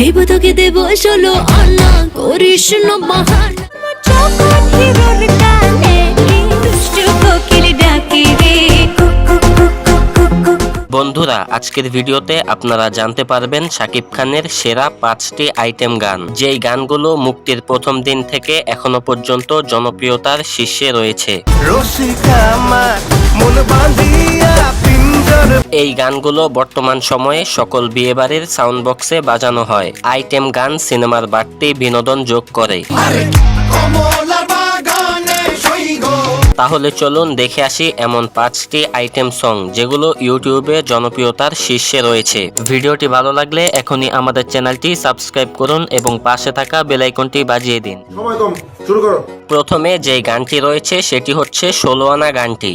দেব তোকে দেব ষোলো আনা করিস না হিরোর গানে কোকিল ডাকে রে। কুক কুক কুক কুক কুক কুক বন্ধুরা আজকের ভিডিওতে আপনারা জানতে পারবেন শাকিব খানের সেরা পাঁচটি আইটেম গান। যেই গানগুলো মুক্তির প্রথম দিন থেকে এখনও পর্যন্ত জনপ্রিয়তার শীর্ষে রয়েছে। এই গানগুলো বর্তমান সময়ে সকল বিয়েবাড়ির সাউন্ড বক্সে বাজানো হয়। আইটেম গান সিনেমার বাড়তি বিনোদন যোগ করে। তাহলে চলুন দেখে আসি এমন পাঁচটি আইটেম সং যেগুলো ইউটিউবে জনপ্রিয়তার শীর্ষে রয়েছে। ভিডিওটি ভালো লাগলে এখনই আমাদের চ্যানেলটি সাবস্ক্রাইব করুন এবং পাশে থাকা বেলাইকনটি বাজিয়ে দিন। প্রথমে যে গানটি রয়েছে সেটি হচ্ছে ষোলো আনা গানটি।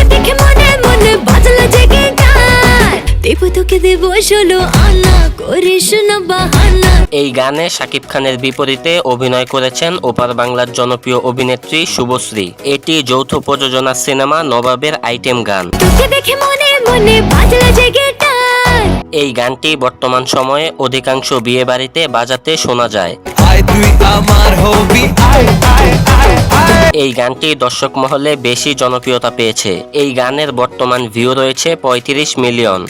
তোকে দেখে মনে মনে বাজলো জেগে গান দেব তোকে দেব ষোলো আনা করিস না বাহানা। এই গানে শাকিব খানের বিপরীতে অভিনয় করেছেন ওপার বাংলার জনপ্রিয় অভিনেত্রী শুভশ্রী। এটি যৌথ প্রযোজনা সিনেমা নবাবের আইটেম গান। তোকে দেখে মনে মনে বাজলো জেগে গান এই গানটি বর্তমান সময়ে অধিকাংশ বিয়ে বাড়িতে বাজাতে শোনা যায়। আয় তুই আমার হবি আয় আয় আয় আয়। এই গানটি দর্শক মহলে বেশি জনপ্রিয়তা পেয়েছে। এই গানের বর্তমান ভিউ রয়েছে পঁয়ত্রিশ মিলিয়ন।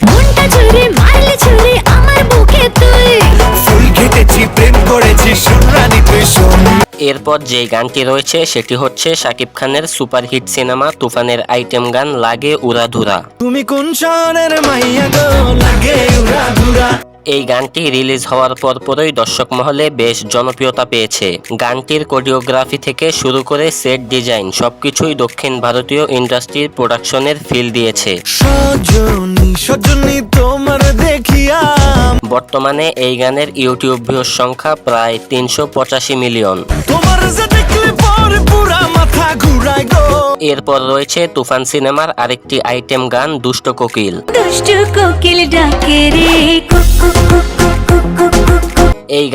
এরপর যে গানটি রয়েছে সেটি হচ্ছে শাকিব খানের সুপারহিট সিনেমা তুফানের আইটেম গান লাগে উড়াধুরা। তুমি কোন শহরের মাইয়া গো? লাগে উড়া ধুরা এই গানটি রিলিজ হওয়ার পর পরই দর্শক মহলে বেশ জনপ্রিয়তা পেয়েছে। গানটির কোরিওগ্রাফি থেকে শুরু করে সেট ডিজাইন সবকিছুই দক্ষিণ ভারতীয় ইন্ডাস্ট্রির প্রোডাকশনের ফিল দিয়েছে। বর্তমানে এই গানের ইউটিউব ভিউর সংখ্যা প্রায় তিনশো পঁচাশি মিলিয়ন। এরপর রয়েছে তুফান সিনেমার আরেকটি আইটেম গান দুষ্ট কোকিল। দুষ্টু কোকিল ডাকে রে।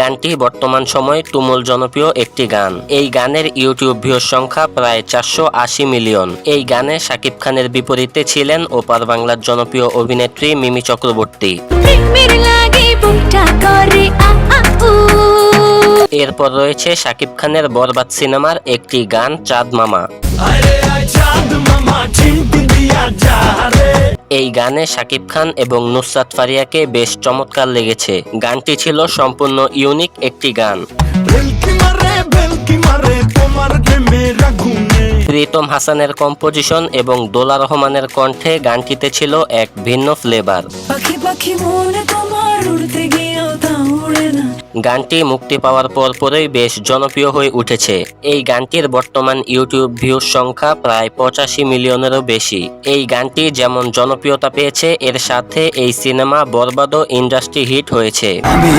গানটি বর্তমান সময়ে তুমুল জনপ্রিয় একটি গান। এই গানের ইউটিউব ভিউর সংখ্যা প্রায় চারশো আশি মিলিয়ন। এই গানে শাকিব খানের বিপরীতে ছিলেন ওপার বাংলার জনপ্রিয় অভিনেত্রী মিমি চক্রবর্তী। এরপর রয়েছে শাকিব খানের বরবাদ সিনেমার একটি গান চাঁদ মামা। এই গানে শাকিব খান এবং নুসরাত ফারিয়াকে বেশ চমৎকার লেগেছে। গানটি ছিল সম্পূর্ণ ইউনিক একটি গান। প্রীতম হাসানের কম্পোজিশন এবং দোলা রহমানের কণ্ঠে গানটিতে ছিল এক ভিন্ন ফ্লেভার। পাখি পাখি মনে তোমার উড়তে গিয়েও গানটি মুক্তি পাওয়ার পর পরই বেশ জনপ্রিয় হয়ে উঠেছে। এই গানটির বর্তমান ইউটিউব ভিউর সংখ্যা প্রায় পঁচাশি মিলিয়নেরও বেশি। এই গানটি যেমন জনপ্রিয়তা পেয়েছে এর সাথে এই সিনেমা বরবাদও ইন্ডাস্ট্রি হিট হয়েছে। আমি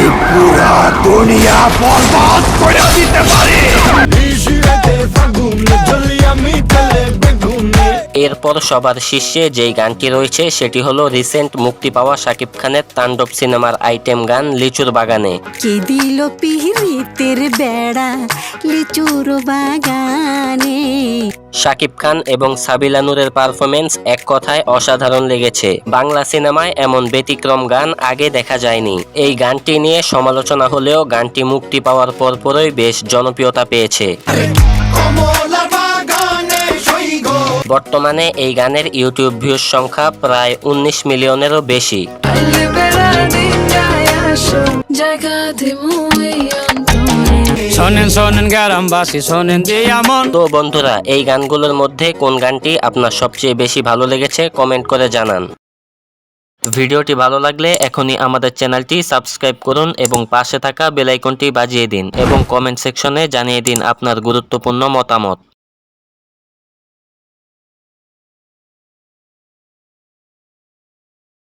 এরপর সবার শীর্ষে যেই গানটি রয়েছে সেটি হলো রিসেন্ট মুক্তি পাওয়া শাকিব খানের তাণ্ডব সিনেমার আইটেম গান লিচুর বাগানে। কে দিল পিহিতের বেড়া লিচুর বাগানে? শাকিব খান এবং সাবিলা নূরের পারফরমেন্স এক কথায় অসাধারণ লেগেছে। বাংলা সিনেমায় এমন ব্যতিক্রম গান আগে দেখা যায়নি। এই গানটি নিয়ে সমালোচনা হলেও গানটি মুক্তি পাওয়ার পরপরই বেশ জনপ্রিয়তা পেয়েছে। বর্তমানে এই গানের ইউটিউব ভিউর সংখ্যা প্রায় উনিশ মিলিয়নেরও বেশি। তো বন্ধুরা এই গানগুলোর মধ্যে কোন গানটি আপনার সবচেয়ে বেশি ভালো লেগেছে কমেন্ট করে জানান। ভিডিওটি ভালো লাগলে এখনই আমাদের চ্যানেলটি সাবস্ক্রাইব করুন এবং পাশে থাকা বেল আইকনটি বাজিয়ে দিন এবং কমেন্ট সেকশনে জানিয়ে দিন আপনার গুরুত্বপূর্ণ মতামত।